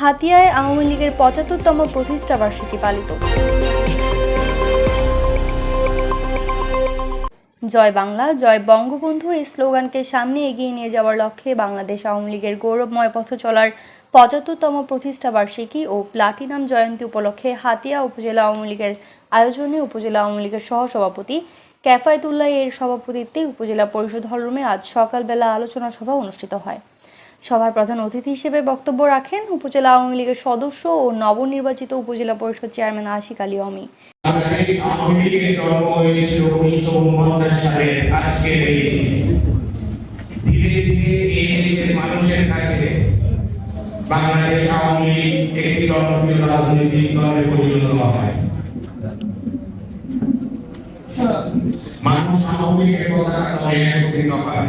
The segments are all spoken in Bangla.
হাতিয়ায় আওয়ামী লীগের পঁচাত্তরতম প্রতিষ্ঠা বার্ষিকী পালিত। জয় বাংলা, জয় বঙ্গবন্ধু এই স্লোগানকে সামনে এগিয়ে নিয়ে যাওয়ার লক্ষ্যে বাংলাদেশ আওয়ামী লীগের গৌরবময় পথ চলার পঁচাত্তরতম প্রতিষ্ঠা বার্ষিকী ও প্লাটিনাম জয়ন্তী উপলক্ষে হাতিয়া উপজেলা আওয়ামী লীগের আয়োজনে উপজেলা আওয়ামী লীগের সহসভাপতি ক্যাফায়তুল্লাহ এর সভাপতিত্বে উপজেলা পরিষদ হলরুমে আজ সকালবেলা আলোচনা সভা অনুষ্ঠিত হয়। সভার প্রধান অতিথি হিসেবে বক্তব্য রাখেন উপজেলা আওয়ামী লীগের সদস্য ও নবনির্বাচিত উপজেলা পরিষদ চেয়ারম্যান আশিক আলী অমি। বাংলাদেশ আওয়ামী লীগ একটি জনপ্রিয় রাজনৈতিক দলে পরিণত হয় মানুষ আওয়ামী লীগের কথা একত্রিত হয়।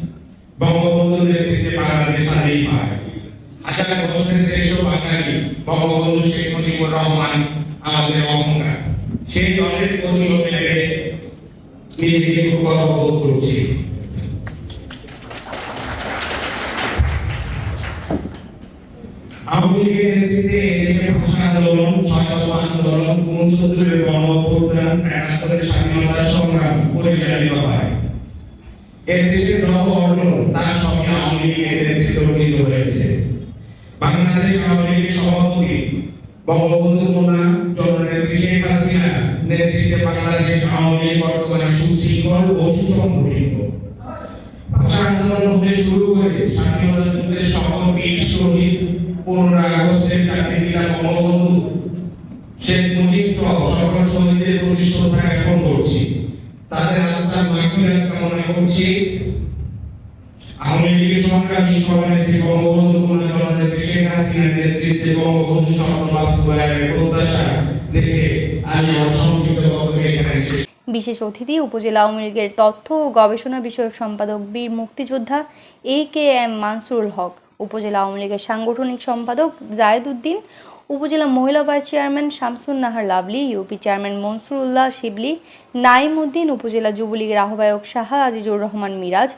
বঙ্গবন্ধুর নেতৃত্বে বাংলাদেশ স্বাধীন হয় হাজার বছরের শ্রেষ্ঠ বাঙালি বঙ্গবন্ধু শেখ মুজিবুর রহমান আমাদের অহংকার। সেই দলের কর্মী পেরে নিজেকে গর্ববোধ করছি। আন্দোলন আন্দোলন, উনসত্তরের গণ পরিচালিত হয়। এর দেশের নব অর্জন তার সঙ্গে আওয়ামী লীগের নেতৃত্বে অর্জিত হয়েছে বাংলাদেশ আওয়ামী লীগের সভাপতি বঙ্গবন্ধু কন্যা জননেত্রী শেখ হাসিনা নেতৃত্বে বাংলাদেশ আওয়ামী লীগ বর্তমানে সুশৃঙ্খল ও সুসংগঠিত ভাষা আন্দোলন হতে শুরু করে স্বাধীনতা যুদ্ধের সকল বীর শহীদ পনেরোই আগস্টের জাতির পিতা বঙ্গবন্ধু শেখ মুজিব সহ সকল শহীদদের প্রতি শ্রদ্ধা জ্ঞাপন করছি তাদের আত্মার মাগফিরাত কামনা করছি আওয়ামী লীগের সংগ্রামী সভানেত্রী বঙ্গবন্ধু নেতৃত্বে বঙ্গবন্ধু বাস্তবায়নের প্রত্যাশা দেখে আমি আমার সংক্ষিপ্ত বক্তব্য এখানে শেষ বিশেষ অতিথি উপজেলা আওয়ামী লীগের তথ্য ও গবেষণা বিষয়ক সম্পাদক বীর মুক্তিযোদ্ধা এ কে এম মানসুরুল হক, উপজেলা আওয়ামী লীগের সাংগঠনিক সম্পাদক জায়েদ উদ্দিন, উপজেলা মহিলা vice chairman Shamsun Nahar Lovely UP chairman Mansurullah Shibli, Naim Uddin, উপজেলা যুবলীগের আহ্বায়ক শাহা আজিজুর রহমান মিরাজ,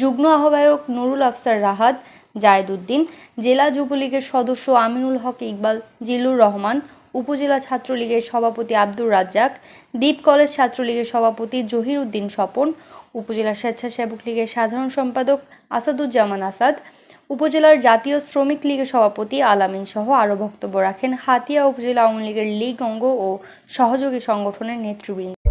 যুগ্ম আহ্বায়ক নুরুল আফসার রাহাত জায়েদ উদ্দিন জেলা যুবলীগের সদস্য আমিনুল হক ইকবাল, জিল্লুর রহমান, উপজেলা ছাত্রলীগের সভাপতি আব্দুর রাজ্জাক, দ্বীপ কলেজ ছাত্রলীগের সভাপতি জহির উদ্দিন স্বপন, উপজেলা স্বেচ্ছাসেবক লীগের সাধারণ সম্পাদক আসাদুজ্জামান আসাদ, উপজেলার জাতীয় শ্রমিক লীগের সভাপতি আলামিন সহ আরও বক্তব্য রাখেন হাতিয়া উপজেলা আওয়ামী লীগের লীগ অঙ্গ ও সহযোগী সংগঠনের নেতৃবৃন্দ।